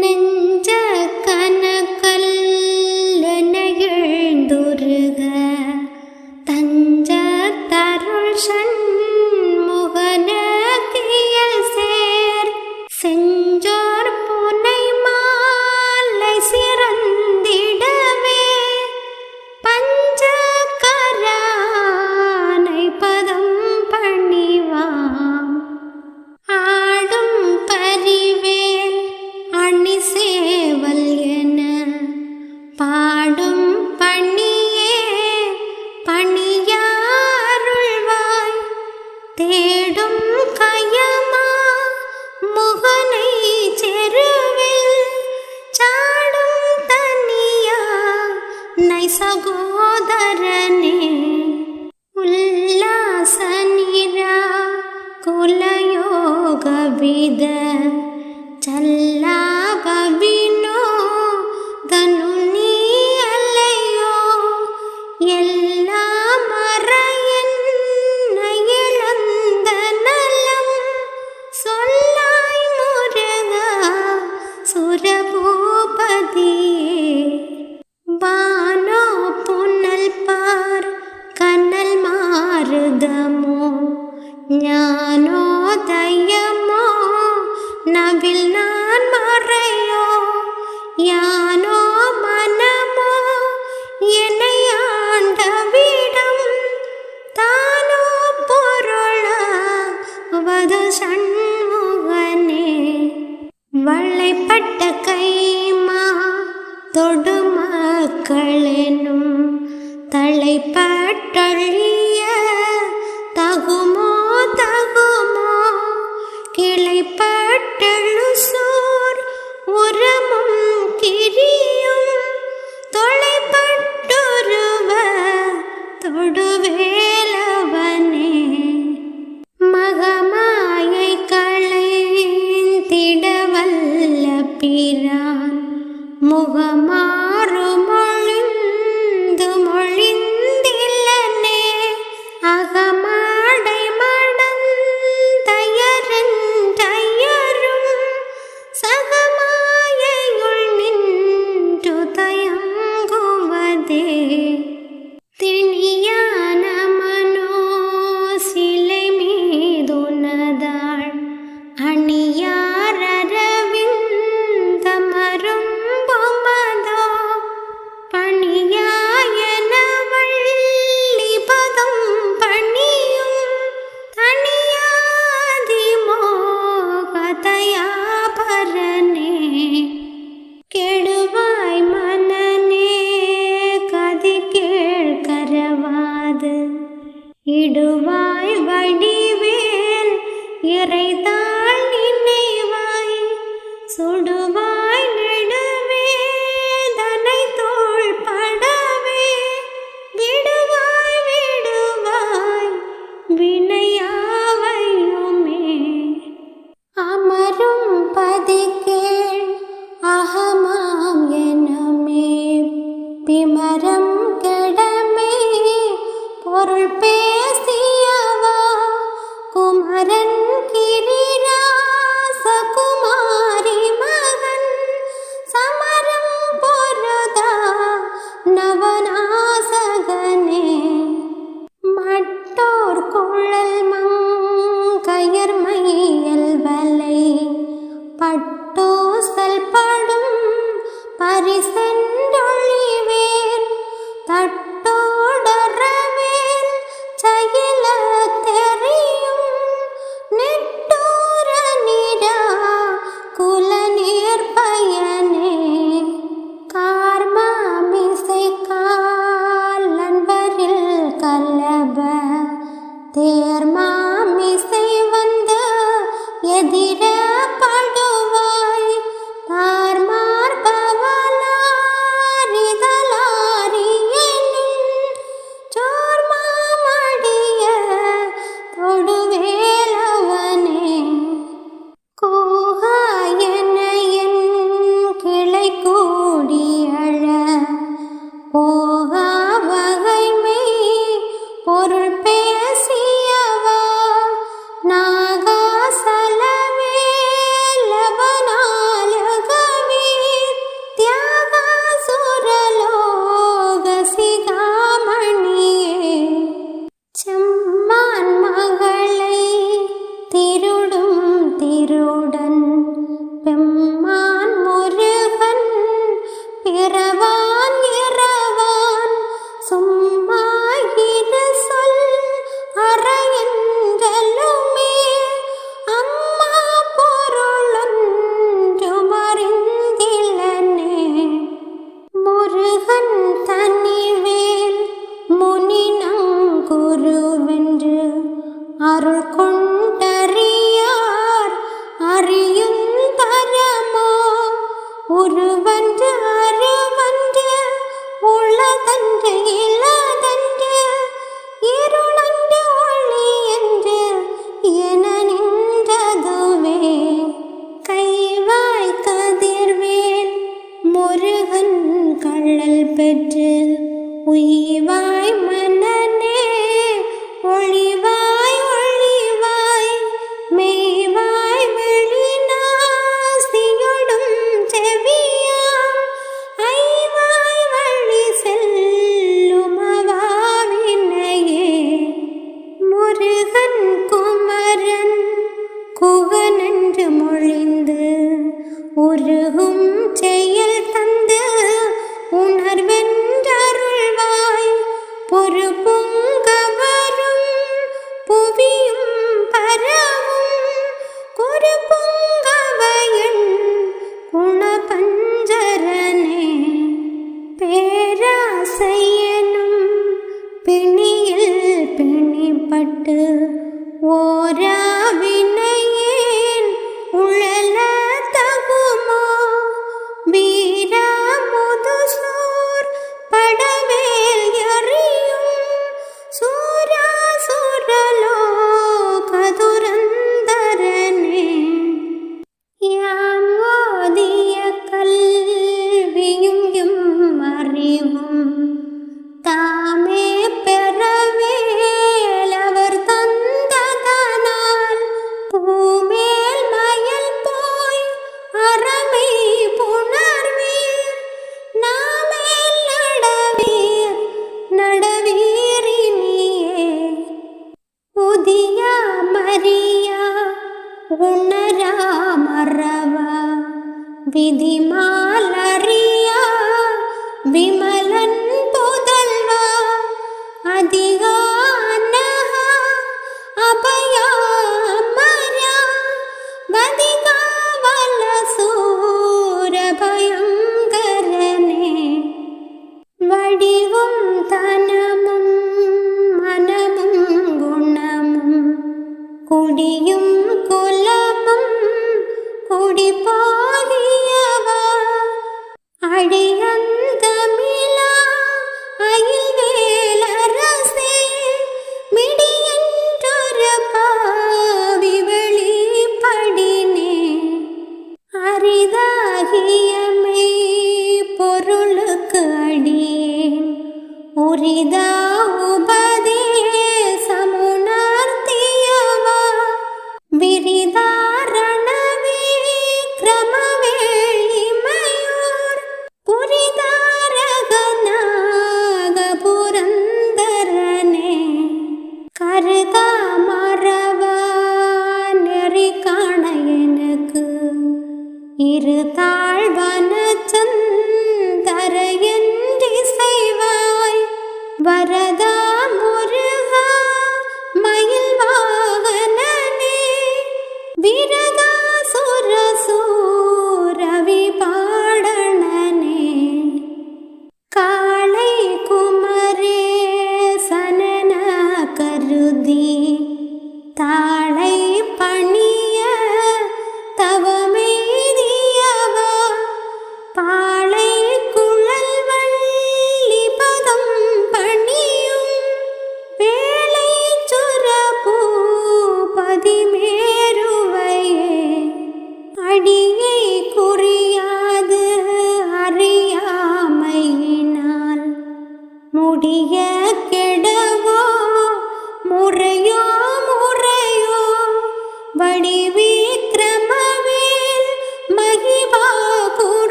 Ninja. തേടും കയമാ മുഹനൈ ചെരുവിൽ ചാടും തനിയ നൈ സഹോദരനെ ഉല്ലാസനിര കുലയോഗവിദ Hee! அறமை புணர்வீர் நாமே நடவீர் நடவீரினியே புதியா மரியா உணரா மறவா விதிமாலறியா விமலன் കുടിയും കുലപം കുടിപാകിയവ അഴിയന്തമില അയിൽ വേലരസേ മിടിയൻറ്റൊരു പാവി വെളിപ്പടിനേ അരിതാകിയമേ പൊരുളുക്ക് അടിയേൻ ഉരിതാ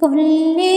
പൊല്ലേ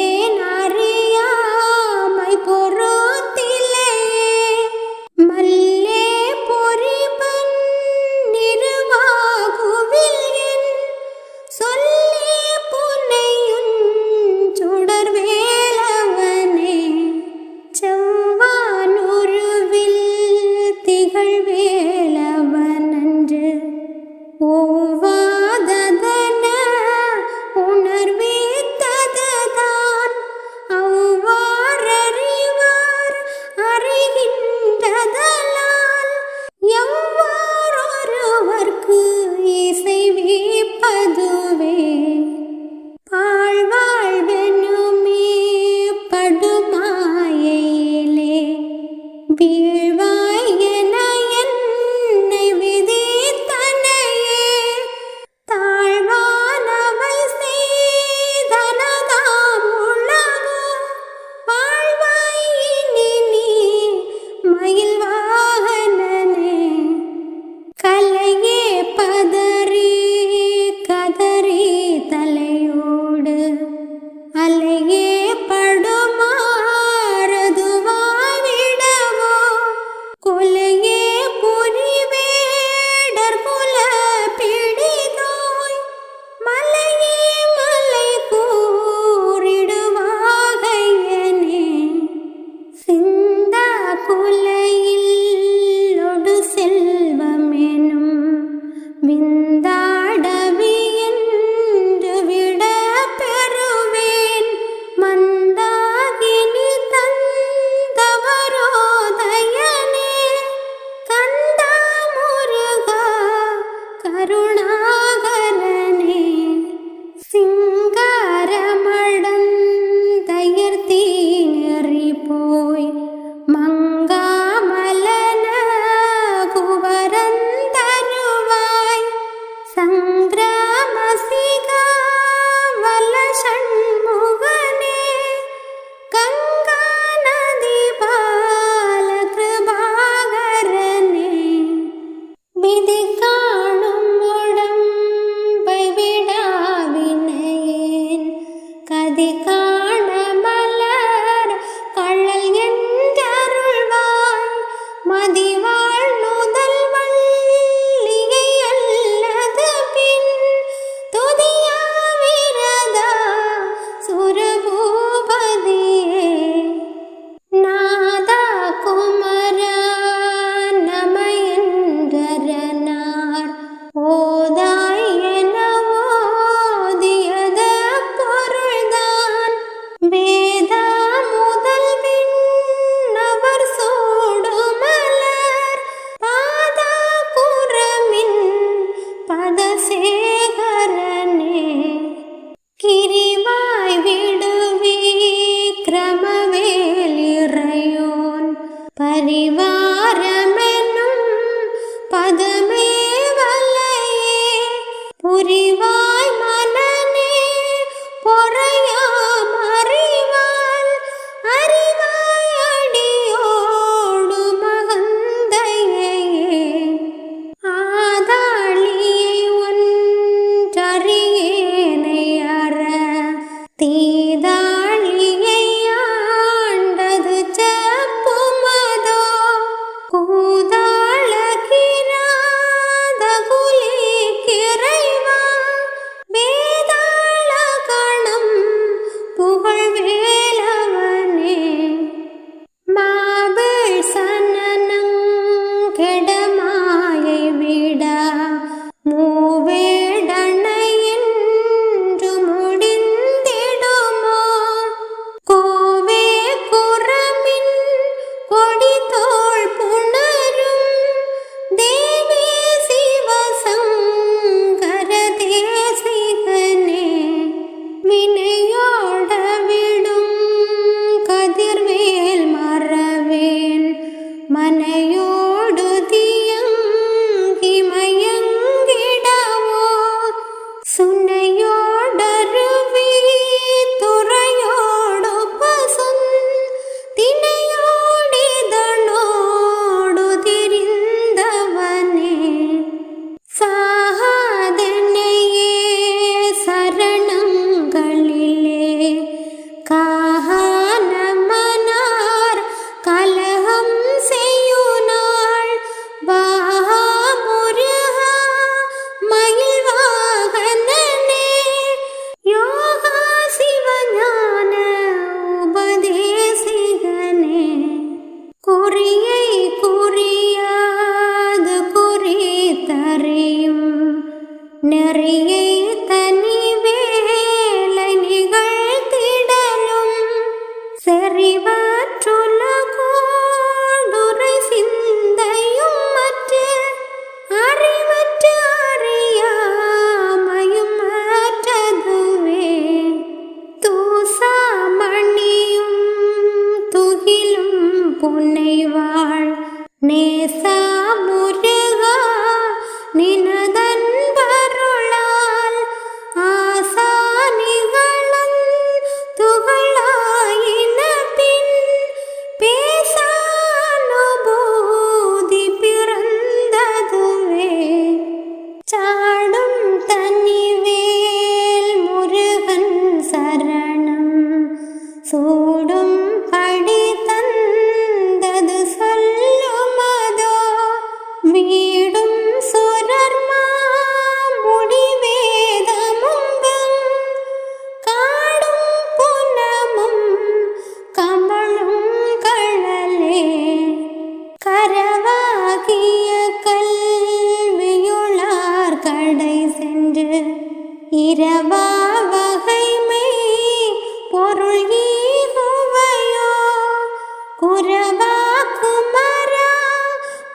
కుమరా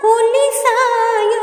కులిసాయ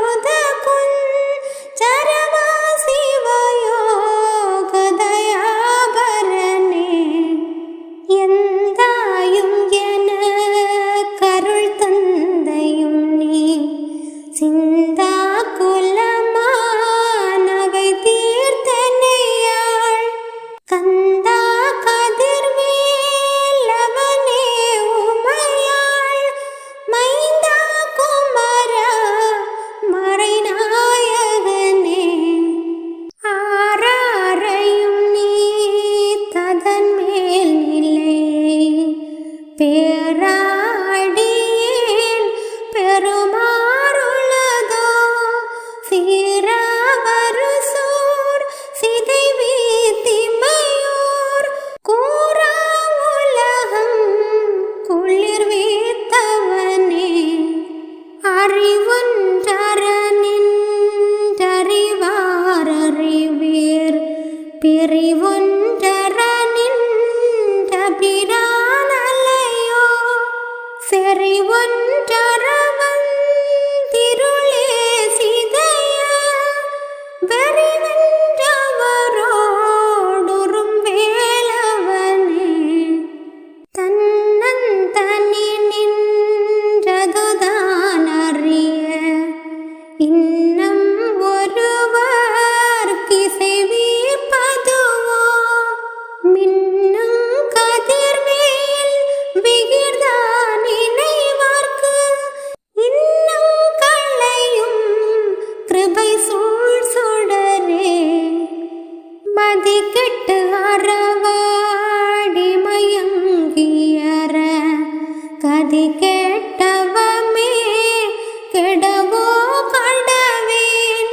கடவேன்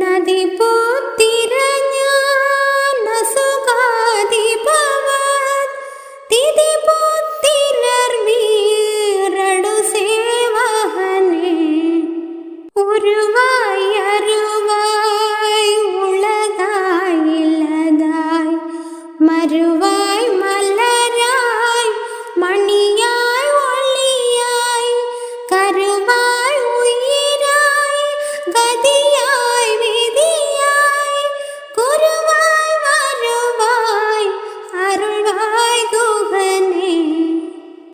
நதி போ